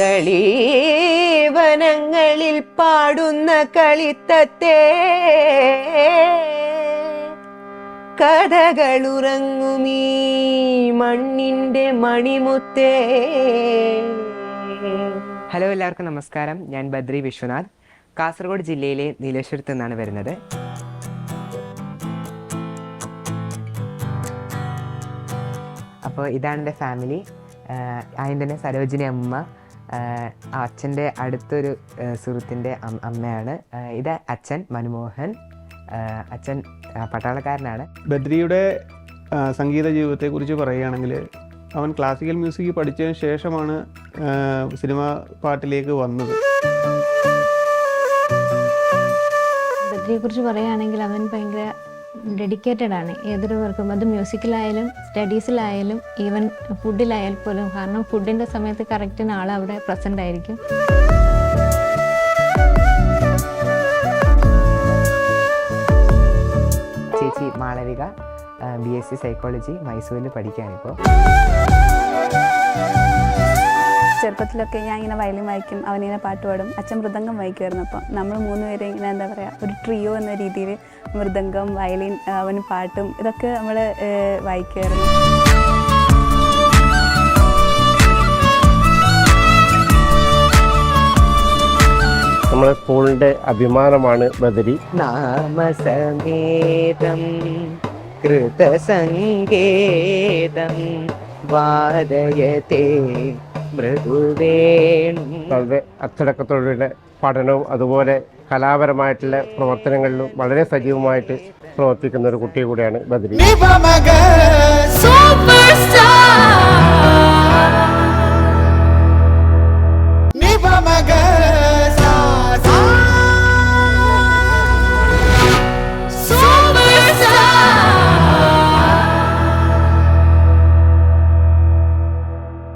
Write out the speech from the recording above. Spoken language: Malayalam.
കളീവനങ്ങളിൽ പാടുന്ന കളിത്തത്തെ. കഥകളുറങ്ങുമീ മണ്ണിന്റെ മണിമുത്തേ. ഹലോ എല്ലാവർക്കും നമസ്കാരം. ഞാൻ ബദ്രി വിശ്വനാഥ്. കാസർഗോഡ് ജില്ലയിലെ നീലേശ്വരത്ത് നിന്നാണ് വരുന്നത്. അപ്പോൾ ഇതാണ് എന്റെ ഫാമിലി. ആയതിന്റെ തന്നെ സരോജിനി അമ്മ അച്ഛന്റെ അടുത്തൊരു സുഹൃത്തിന്റെ അമ്മയാണ്. ഇത് അച്ഛൻ മൻമോഹൻ. അച്ഛൻ പട്ടാളക്കാരനാണ്. ബദ്രിയുടെ സംഗീത ജീവിതത്തെക്കുറിച്ച് പറയുകയാണെങ്കിൽ അവൻ ക്ലാസിക്കൽ മ്യൂസിക് പഠിച്ചതിന് ശേഷമാണ് സിനിമ പാട്ടിലേക്ക് വന്നത്. ബദ്രിയെ കുറിച്ച് പറയുകയാണെങ്കിൽ അവൻ ഭയങ്കര ഡെഡിക്കേറ്റഡ് ആണ് ഏതൊരു വർക്കും. അത് മ്യൂസിക്കിലായാലും സ്റ്റഡീസിലായാലും ഈവൻ ഫുഡിലായാൽ പോലും. കാരണം ഫുഡിന്റെ സമയത്ത് കറക്റ്റിന് ആൾ അവിടെ പ്രസന്റ് ആയിരിക്കും ചേച്ചി Malavika B S C psychology മൈസൂരിൽ പഠിക്കുകയാണിപ്പോൾ. ചെറുപ്പത്തിലൊക്കെ ഞാൻ ഇങ്ങനെ വയലിൻ വായിക്കും അവനിങ്ങനെ പാട്ട് പാടും. അച്ഛൻ മൃദംഗം വായിക്കുമായിരുന്നു അപ്പം നമ്മൾ മൂന്നുപേരും ഇങ്ങനെ എന്താ പറയുക ഒരു ട്രിയോ എന്ന രീതിയിൽ മൃദംഗം വയലിൻ അവന് പാട്ടും ഇതൊക്കെ നമ്മൾ വായിക്കുമായിരുന്നു നമ്മുടെ സ്കൂളിന്റെ അഭിമാനമാണ് ബദരി. നാമസമേതം കൃതസംഗേതം വാദയത്തെ മൃദുവേണു. വളരെ അച്ചടക്കത്തോടെ പഠനവും അതുപോലെ കലാപരമായിട്ടുള്ള പ്രവർത്തനങ്ങളിലും വളരെ സജീവമായിട്ട് പ്രവർത്തിക്കുന്ന ഒരു കുട്ടി കൂടിയാണ് ബദരി.